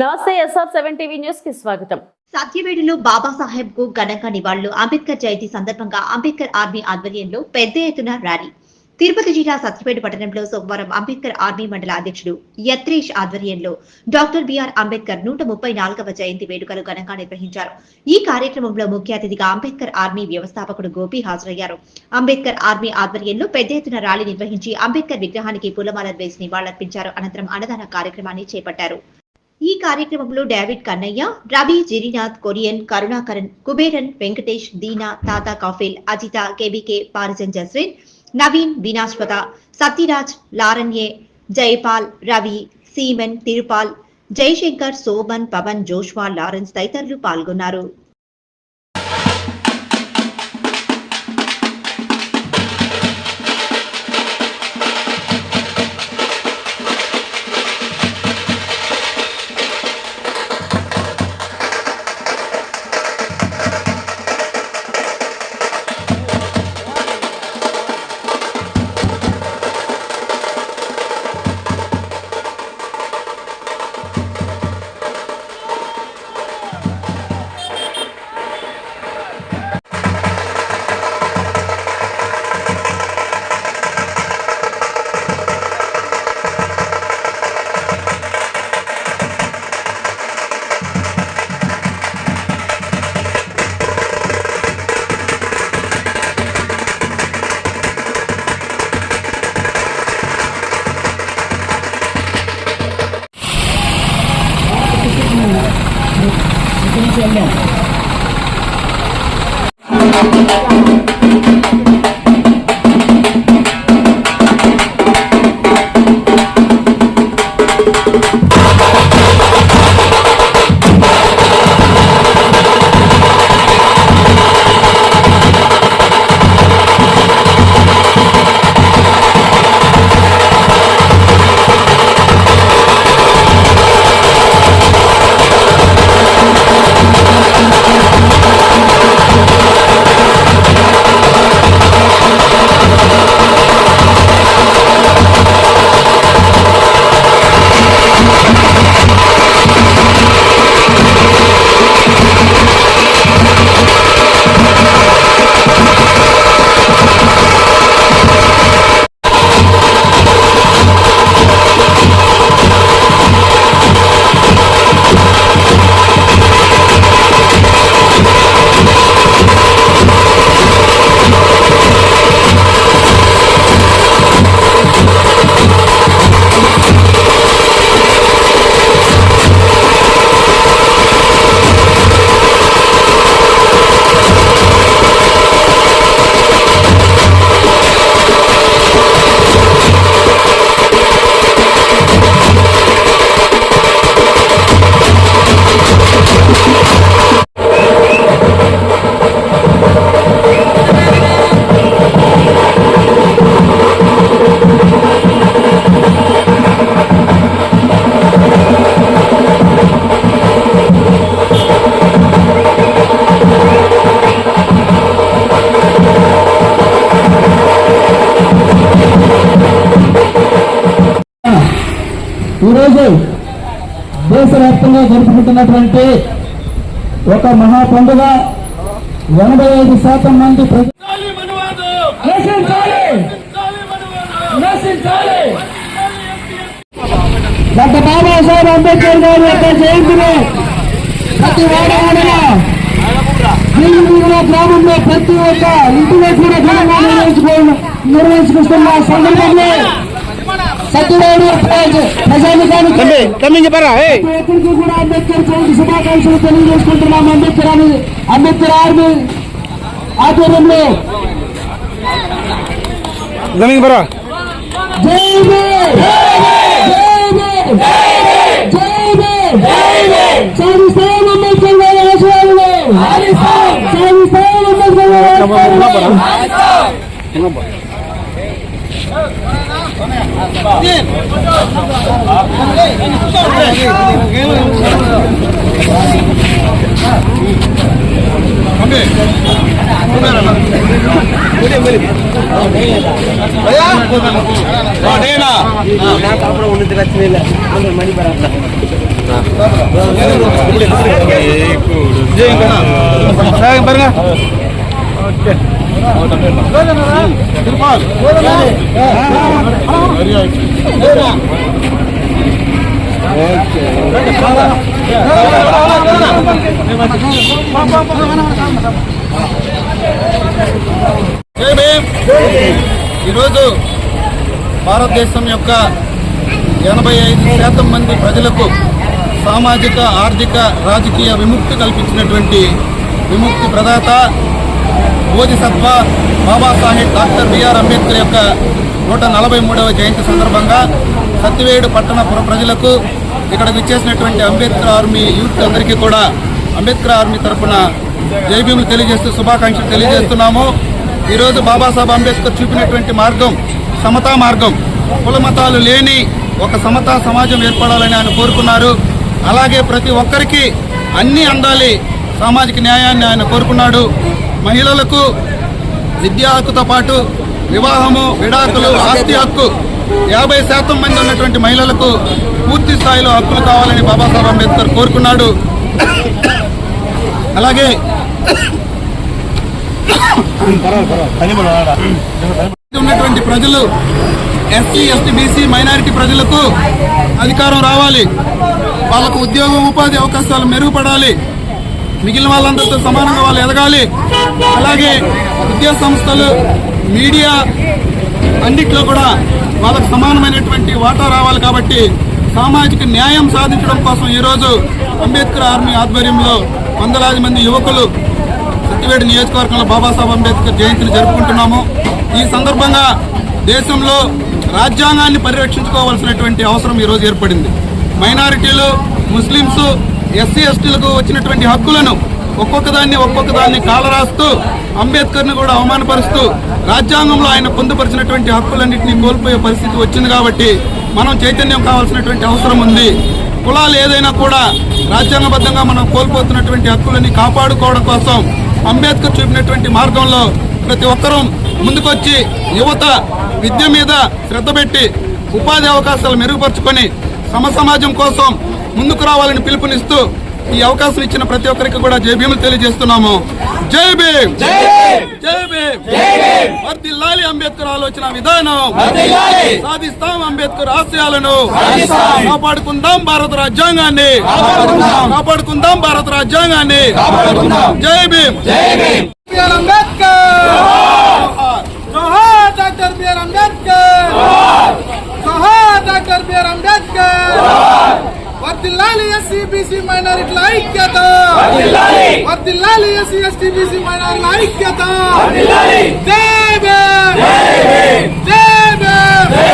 నమస్తే SR seven TV న్యూస్కి స్వాగతం. సత్యవేడులో బాబాసాహెబ్కు ఘనంగా నివాళులు అంబేద్కర్ జయంతి సందర్భంగా అంబేద్కర్ ఆర్మీ ఆధ్వర్యంలో పెద్ద ఎత్తున ర్యాలీ. తిరుపతి జిల్లా సత్యపేట పట్టణంలో సోమవారం అంబేద్కర్ ఆర్మీ మండల అధ్యక్షుడు యత్రేష్ ఆధ్వర్యంలో డాక్టర్ బిఆర్ అంబేద్కర్ నూట ముప్పై నాలుగవ జయంతి వేడుకలు ఘనంగా నిర్వహించారు. ఈ కార్యక్రమంలో ముఖ్య అతిథిగా అంబేద్కర్ ఆర్మీ వ్యవస్థాపకుడు గోపి హాజరయ్యారు. అంబేద్కర్ ఆర్మీ ఆధ్వర్యంలో పెద్ద ఎత్తున ర్యాలీ నిర్వహించి అంబేద్కర్ విగ్రహానికి పూలమాల వేసి నివాళులర్పించారు. అనంతరం అన్నదాన కార్యక్రమాన్ని చేపట్టారు. ఈ కార్యక్రమంలో డేవిడ్ కన్నయ్య రవి జిరినాథ్ కొరియన్ కరుణాకరన్ కుబేరన్ వెంకటేష్ దీనా తాత కాఫిల్ అజిత కేబీకే పారిజన్ జస్విన్ నవీన్ వినాశ్వత సత్యరాజ్ లారణ్యే జయపాల్ రవి సీమన్ తిరుపాల్ జయశంకర్ సోమన్ పవన్ జోష్వా లారెన్స్ తదితరులు పాల్గొన్నారు. దేశవ్యాప్తంగా జరుపుకుంటున్నటువంటి ఒక మహా పండుగ ఎనభై ఐదు శాతం మంది! డాక్టర్ బాబాసాహెబ్ అంబేద్కర్ గారి యొక్క జయంతిని ప్రతి గ్రామంలో ప్రతి ఒక్క ఇంటిలో కూడా సందర్భంలో సత్యవేడు ప్రజానికానికి తమ్మించి పరా ఏ ఎక్కడికి కూడా అంబేద్కర్ జయంతి శుభాకాంక్షలు తెలియజేసుకుంటున్నాం అంబేద్కర్ అని అంబేద్కర్ ఆర్మీ ఆధ్వర్యంలో జమీన్ పరా జై భీమ్! జై భీమ్! జై భీమ్! సాధిస్తాం అంబేద్కర్ గారి ఆశయాలను సాధిస్తాం అంబేద్కర్ గారి ఆశయాలను నేనా బరగా జై భీమ్. ఈరోజు భారతదేశం యొక్క ఎనభై ఐదు శాతం మంది ప్రజలకు సామాజిక ఆర్థిక రాజకీయ విముక్తి కల్పించినటువంటి విముక్తి ప్రదాత బోధిసత్వ బాబాసాహెబ్ డాక్టర్ బిఆర్ అంబేద్కర్ యొక్క నూట నలభై మూడవ జయంతి సందర్భంగా సత్తివేడు పట్టణ పుర ప్రజలకు ఇక్కడకు ఇచ్చేసినటువంటి అంబేద్కర్ ఆర్మీ యూత్ అందరికీ కూడా అంబేద్కర్ ఆర్మీ తరఫున జైభీములు తెలియజేస్తూ శుభాకాంక్షలు తెలియజేస్తున్నాము. ఈరోజు బాబాసాహెబ్ అంబేద్కర్ చూపినటువంటి మార్గం సమతా మార్గం. కులమతాలు లేని ఒక సమతా సమాజం ఏర్పడాలని ఆయన కోరుకున్నారు. అలాగే ప్రతి ఒక్కరికి అన్ని అందాలి సామాజిక న్యాయాన్ని ఆయన కోరుకున్నాడు. మహిళలకు విద్యా హక్కుతో పాటు వివాహము విడాకులు ఆస్తి హక్కు యాభై శాతం మంది ఉన్నటువంటి మహిళలకు పూర్తి స్థాయిలో హక్కులు కావాలని బాబాసాహెబ్ అంబేద్కర్ కోరుకున్నాడు. అలాగే ఉన్నటువంటి ప్రజలు ఎస్సీ ఎస్టీ బీసీ మైనారిటీ ప్రజలకు అధికారం రావాలి. వాళ్ళకు ఉద్యోగ ఉపాధి అవకాశాలు మెరుగుపడాలి. మిగిలిన వాళ్ళందరితో సమానంగా వాళ్ళు ఎదగాలి. అలాగే విద్యా సంస్థలు మీడియా అన్నిట్లో కూడా వాళ్ళకు సమానమైనటువంటి వాటా రావాలి కాబట్టి సామాజిక న్యాయం సాధించడం కోసం ఈరోజు అంబేద్కర్ ఆర్మీ ఆధ్వర్యంలో వందలాది మంది యువకులు సత్యవేడు నియోజకవర్గంలో బాబాసాహెబ్ అంబేద్కర్ జయంతిని జరుపుకుంటున్నాము. ఈ సందర్భంగా దేశంలో రాజ్యాంగాన్ని పరిరక్షించుకోవాల్సినటువంటి అవసరం ఈరోజు ఏర్పడింది. మైనారిటీలు ముస్లింస్ ఎస్సీ ఎస్టీలకు వచ్చినటువంటి హక్కులను ఒక్కొక్క దాన్ని ఒక్కొక్క దాన్ని కాలరాస్తూ అంబేద్కర్ని కూడా అవమానపరుస్తూ రాజ్యాంగంలో ఆయన పొందుపరిచినటువంటి హక్కులన్నింటినీ కోల్పోయే పరిస్థితి వచ్చింది కాబట్టి మనం చైతన్యం కావాల్సినటువంటి అవసరం ఉంది. కులాలు ఏదైనా కూడా రాజ్యాంగబద్ధంగా మనం కోల్పోతున్నటువంటి హక్కులని కాపాడుకోవడం కోసం అంబేద్కర్ చూపినటువంటి మార్గంలో ప్రతి ఒక్కరూ ముందుకొచ్చి యువత విద్య మీద శ్రద్ధ పెట్టి ఉపాధి అవకాశాలు మెరుగుపరుచుకొని సమ సమాజం కోసం ముందుకు రావాలని పిలుపునిస్తూ ఈ అవకాశం ఇచ్చిన ప్రతి ఒక్కరికి కూడా జై భీములు తెలియజేస్తున్నాము. జై భీమ్! జై భీమ్! అంబేద్కర్ ఆలోచన విధానం. సాధిస్తాం అంబేద్కర్ ఆశయాలను. కాపాడుకుందాం భారత రాజ్యాంగాన్ని. కాపాడుకుందాం! భారత రాజ్యాంగాన్ని. జై Bhim! Ambedkar! Doctor BR Ambedkar! Doctor BR Ambedkar! SC మైనారిటీల ఐక్యత! వర్దిల్లాలి ఎస్సీ ఎస్టీ బీసీ మైనారిటీల ఐక్యత! జై భీమ్! జై భీమ్! జై భీమ్!